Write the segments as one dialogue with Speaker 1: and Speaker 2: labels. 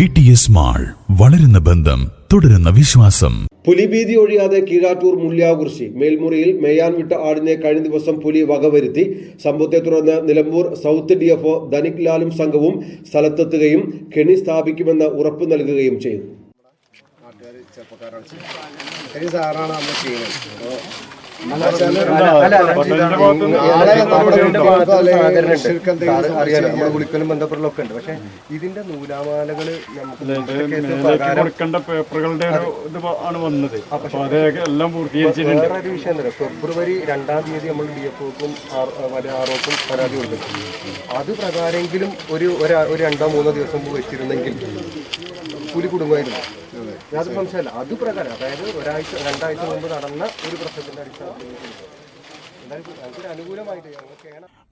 Speaker 1: V T S mall വളരുന്ന ബന്ധം തുടരുന്ന വിശ്വാസം.
Speaker 2: പുലിഭീതി ഒഴിയാതെ കീഴാറ്റൂർ മുല്യാകുറിശി മേൽമുറിയിൽ മേയാൻ വിട്ട ആടിനെ കഴിഞ്ഞ ദിവസം പുലി വകവരുത്തി. സംഭവത്തെ തുടർന്ന് Nilambur south D F Dhanik ലാലും സംഘവും സ്ഥലത്തെത്തുകയും കെണി സ്ഥാപിക്കുമെന്ന് ഉറപ്പു നൽകുകയും ചെയ്തു.
Speaker 3: നമ്മുടെ വിളിക്കലും ഉണ്ട് പക്ഷെ ഇതിന്റെ നൂലാമാലകൾ
Speaker 4: കൊടുക്കേണ്ട പേപ്പറുകളുടെ ആണ് വന്നത് അത് എല്ലാം പൂർത്തീകരിച്ചിട്ടുണ്ട്
Speaker 3: വേറെ ഒരു വിഷയം എന്താ ഫെബ്രുവരി രണ്ടാം തീയതി നമ്മൾ ഡി എഫ് ഒക്കും ആർഒക്കും പരാതി കൊടുക്കും അത് പ്രകാരമെങ്കിലും ഒരു ഒരു- രണ്ടോ മൂന്നോ ദിവസം മുമ്പ് വെച്ചിരുന്നെങ്കിൽ കൂലി കുടുംബമായിരുന്നു യാതൊരു സംശയമല്ല അത് പ്രകാരം അതായത് ഒരാഴ്ച രണ്ടാഴ്ച മുമ്പ് നടന്ന ഒരു പ്രശ്നത്തിന്റെ അടിസ്ഥാനത്തിൽ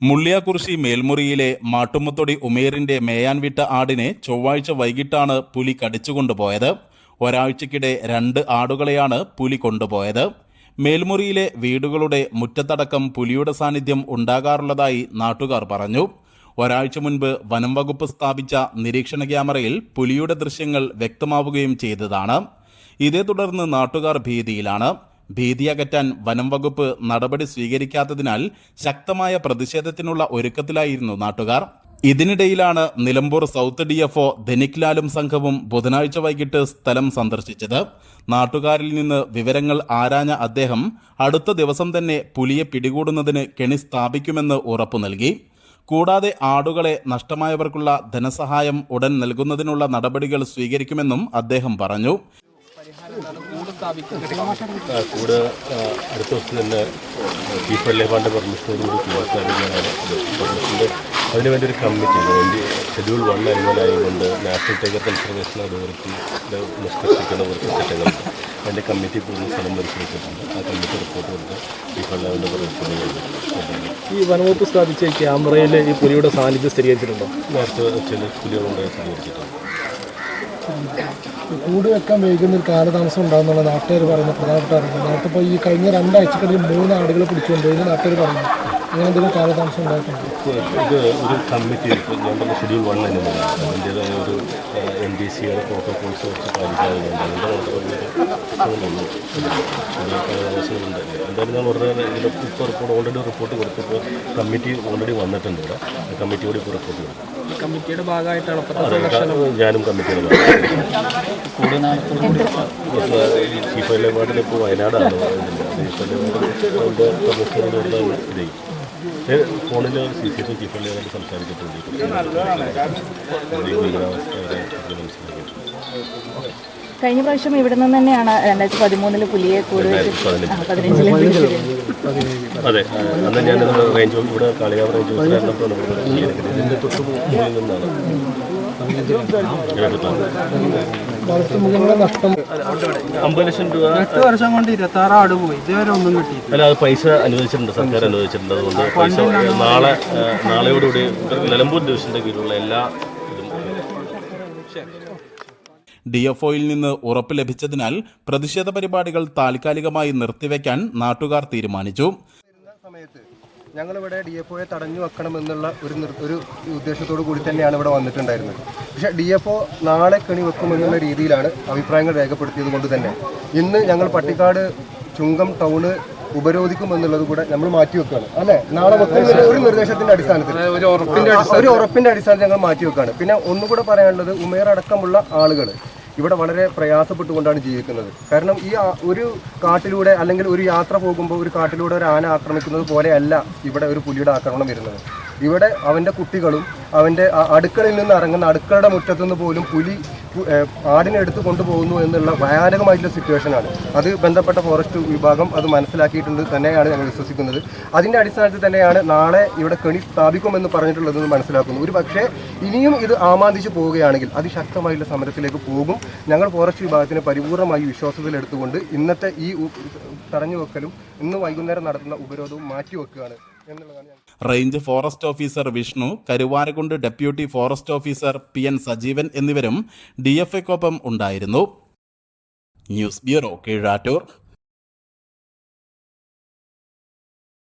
Speaker 5: മുള്ളിയാകുറിശി മേൽമുറിയിലെ മാട്ടുമുത്തൊടി ഉമേറിന്റെ മേയാൻ വിട്ട ആടിനെ ചൊവ്വാഴ്ച വൈകിട്ടാണ് പുലി കടിച്ചുകൊണ്ടുപോയത്. ഒരാഴ്ചക്കിടെ രണ്ട് ആടുകളെയാണ് പുലി കൊണ്ടുപോയത്. മേൽമുറിയിലെ വീടുകളുടെ മുറ്റത്തടക്കം പുലിയുടെ സാന്നിധ്യം ഉണ്ടാകാറുള്ളതായി നാട്ടുകാർ പറഞ്ഞു. ഒരാഴ്ച മുൻപ് വനം വകുപ്പ് സ്ഥാപിച്ച നിരീക്ഷണ ക്യാമറയിൽ പുലിയുടെ ദൃശ്യങ്ങൾ വ്യക്തമാവുകയും ചെയ്തതാണ്. ഇതേ തുടർന്ന് നാട്ടുകാർ ഭീതിയിലാണ്. ഭീതി അകറ്റാൻ വനം വകുപ്പ് നടപടി സ്വീകരിക്കാത്തതിനാൽ ശക്തമായ പ്രതിഷേധത്തിനുള്ള ഒരുക്കത്തിലായിരുന്നു നാട്ടുകാർ. ഇതിനിടയിലാണ് Nilambur south D F O ധനിക്ലാലും സംഘവും ബുധനാഴ്ച വൈകിട്ട് സ്ഥലം സന്ദർശിച്ചത്. നാട്ടുകാരിൽ നിന്ന് വിവരങ്ങൾ ആരാഞ്ഞ അദ്ദേഹം അടുത്ത ദിവസം തന്നെ പുലിയെ പിടികൂടുന്നതിന് കെണി സ്ഥാപിക്കുമെന്ന് ഉറപ്പു നൽകി. കൂടാതെ ആടുകളെ നഷ്ടമായവർക്കുള്ള ധനസഹായം ഉടൻ നൽകുന്നതിനുള്ള നടപടികൾ സ്വീകരിക്കുമെന്നും അദ്ദേഹം പറഞ്ഞു.
Speaker 6: കൂട് അടുത്ത ദിവസം തന്നെ ചീഫ് വെള്ളേപ്പാന്റെ പെർമിഷനോടുകൂടി പുനഃസ്ഥാപിക്കാനാണ് പെർമിഷന്റെ അതിന് ഒരു കമ്മിറ്റി വേണ്ടി ഷെഡ്യൂൾ വൺ അനുകൂലമായതുകൊണ്ട് നാഷണൽ ടൈഗർ കൺസർവേഷൻ അതോറിറ്റിയുടെ നിഷ്കർഷിക്കുന്ന കുറച്ച് ചട്ടങ്ങളുണ്ട്. അതിന്റെ കമ്മിറ്റി പൂർണ സ്ഥലം പരിശോധിച്ചിട്ടുണ്ട്. ആ കമ്മിറ്റി റിപ്പോർട്ട് കൊണ്ട് ചീഫ് വെള്ളാവിന്റെ പെർമിഷൻ
Speaker 7: ഈ വനവകുപ്പ് സ്ഥാപിച്ച ക്യാമറയിൽ ഈ പുലിയുടെ സാന്നിധ്യം സ്ഥിരീകരിച്ചിട്ടുണ്ടോ?
Speaker 6: നേരത്തെ ചില പുലികളുണ്ടായി സ്ഥിരീകരിച്ചിട്ടുണ്ട്.
Speaker 8: കൂട് വെക്കാൻ വൈകുന്ന ഒരു കാലതാമസം ഉണ്ടാകുന്നുള്ള നാട്ടുകാർ പറയുന്ന പ്രധാനപ്പെട്ട അറിയില്ല നേരത്തെ ഈ കഴിഞ്ഞ രണ്ടാഴ്ചക്കിടയിൽ മൂന്ന് ആടുകൾ പിടിച്ചുകൊണ്ടുപോയി നാട്ടുകാർ പറയുന്നു. അങ്ങനെ എന്തെങ്കിലും കാലതാമസം ഉണ്ടായിട്ടുണ്ട്
Speaker 6: ഇത് ഒരു കമ്മിറ്റി ഇപ്പോൾ ഞാൻ പറഞ്ഞ ഷെഡ്യൂൾ വൺ അനുമതി അതിന്റേതായ ഒരു എൻ ഡി സിയുടെ പ്രോട്ടോകോൾസ് വെച്ച് പാലിക്കാറുണ്ട് അതിന്റെ എന്തായാലും ഞാൻ ഉടനെ ഇതിന്റെ ഇപ്പോൾ റിപ്പോർട്ട് ഓൾറെഡി റിപ്പോർട്ട് കൊടുത്തപ്പോൾ കമ്മിറ്റി ഓൾറെഡി വന്നിട്ടുണ്ട് ഇവിടെ ആ കമ്മിറ്റിയോട് ഇപ്പോൾ റിപ്പോർട്ട് കൊടുക്കും
Speaker 7: കമ്മിറ്റിയുടെ ഭാഗമായിട്ടാണ്
Speaker 6: ഞാനും കമ്മിറ്റിയുടെ. ചീഫ് എലവാർഡിൽ ഇപ്പോൾ വയനാടാണ് ചീഫ് ഫോണിൽ സി സി ടി എലവാർഡ് സംസാരിച്ചിട്ടുണ്ട്.
Speaker 9: കഴിഞ്ഞ പ്രാവശ്യം ഇവിടെ നിന്ന് തന്നെയാണ് രണ്ടായിരത്തി പതിമൂന്നിൽ പുലിയെ
Speaker 6: അതെ അന്ന് ഞാൻ റേഞ്ച് ഇവിടെ കാളികാവ് റേഞ്ച് ഇതിന്റെ തൊട്ട് മുകളിൽ നിന്നാണ്. അമ്പത് ലക്ഷം രൂപ.
Speaker 7: എട്ട് വർഷം കൊണ്ട് ഇരുപത്തി ആറ് ആട് പോയി. ഇതുവരെ ഒന്നും കിട്ടിയില്ല
Speaker 6: അല്ല അത് പൈസ അനുവദിച്ചിട്ടുണ്ട്. സർക്കാർ അനുവദിച്ചിട്ടുണ്ട്. അതുകൊണ്ട് പൈസ നാളെ നാളെയോടുകൂടി നിലമ്പൂർ ഡിവിഷന്റെ കീഴിലുള്ള എല്ലാ
Speaker 5: ഡി എഫ് ഒയിൽ നിന്ന് ഉറപ്പ് ലഭിച്ചതിനാൽ പ്രതിഷേധ പരിപാടികൾ താൽക്കാലികമായി നിർത്തിവെക്കാൻ നാട്ടുകാർ തീരുമാനിച്ചു.
Speaker 3: സമയത്ത് ഞങ്ങളിവിടെ ഡി എഫ് ഒയെ തടഞ്ഞു വെക്കണമെന്നുള്ള ഒരു ഒരു ഉദ്ദേശത്തോടു കൂടി തന്നെയാണ് ഇവിടെ വന്നിട്ടുണ്ടായിരുന്നത്. പക്ഷേ ഡി എഫ് ഒ നാളെ കണി വെക്കുമെന്നുള്ള രീതിയിലാണ് അഭിപ്രായങ്ങൾ രേഖപ്പെടുത്തിയത് കൊണ്ട് തന്നെ. ഇന്ന് ഞങ്ങൾ പട്ടിക്കാട് ചുങ്കം ടൗണ് ഉപരോധിക്കുമെന്നുള്ളത് കൂടെ നമ്മൾ മാറ്റി വെക്കുകയാണ്. അല്ലെ? നാളെ വെക്കുന്ന ഒരു നിർദ്ദേശത്തിന്റെ അടിസ്ഥാനത്തിൽ. ഒരു ഉറപ്പിന്റെ ഒരു ഉറപ്പിന്റെ അടിസ്ഥാനത്തിൽ ഞങ്ങൾ മാറ്റി വെക്കുകയാണ്. പിന്നെ ഒന്നുകൂടെ പറയാനുള്ളത് ഉമേർ അടക്കമുള്ള ആളുകൾ ഇവിടെ വളരെ പ്രയാസപ്പെട്ടുകൊണ്ടാണ് ജീവിക്കുന്നത്. കാരണം ഈ ഒരു കാട്ടിലൂടെ അല്ലെങ്കിൽ ഒരു യാത്ര പോകുമ്പോൾ ഒരു കാട്ടിലൂടെ ഒരു ആന ആക്രമിക്കുന്നത് പോലെയല്ല ഇവിടെ ഒരു പുലിയുടെ ആക്രമണം വരുന്നത്. ഇവിടെ അവന്റെ കുട്ടികളും അവന്റെ അടുക്കളയിൽ നിന്ന് ഇറങ്ങുന്ന അടുക്കളയുടെ മുറ്റത്തുനിന്ന് പോലും പുലി ആടിനെ എടുത്തു കൊണ്ടുപോകുന്നു എന്നുള്ള ഭയാനകമായിട്ടുള്ള സിറ്റുവേഷനാണ് അത് ബന്ധപ്പെട്ട ഫോറസ്റ്റ് വിഭാഗം അത് മനസ്സിലാക്കിയിട്ടുണ്ട് തന്നെയാണ് ഞങ്ങൾ വിശ്വസിക്കുന്നത്. അതിന്റെ അടിസ്ഥാനത്തിൽ തന്നെയാണ് നാളെ ഇവിടെ കെണി സ്ഥാപിക്കുമെന്ന് പറഞ്ഞിട്ടുള്ളതെന്ന് മനസ്സിലാക്കുന്നു. ഒരു പക്ഷേ ഇനിയും ഇത് ആമാന്തിച്ച് പോവുകയാണെങ്കിൽ അതിശക്തമായിട്ടുള്ള സമരത്തിലേക്ക് പോകും. ഞങ്ങൾ ഫോറസ്റ്റ് വിഭാഗത്തിന് പരിപൂർണമായി വിശ്വാസത്തിലെടുത്തുകൊണ്ട് ഇന്നത്തെ ഈ തടഞ്ഞു വെക്കലും ഇന്ന് വൈകുന്നേരം നടത്തുന്ന ഉപരോധവും മാറ്റിവെക്കുകയാണ്.
Speaker 5: Range forest officer Vishnu Karuvarakundu deputy forest officer P N Sajeevan എന്നിവരും ഡി എഫ് എക്കൊപ്പം ഉണ്ടായിരുന്നു. News bureau Keezhattoor.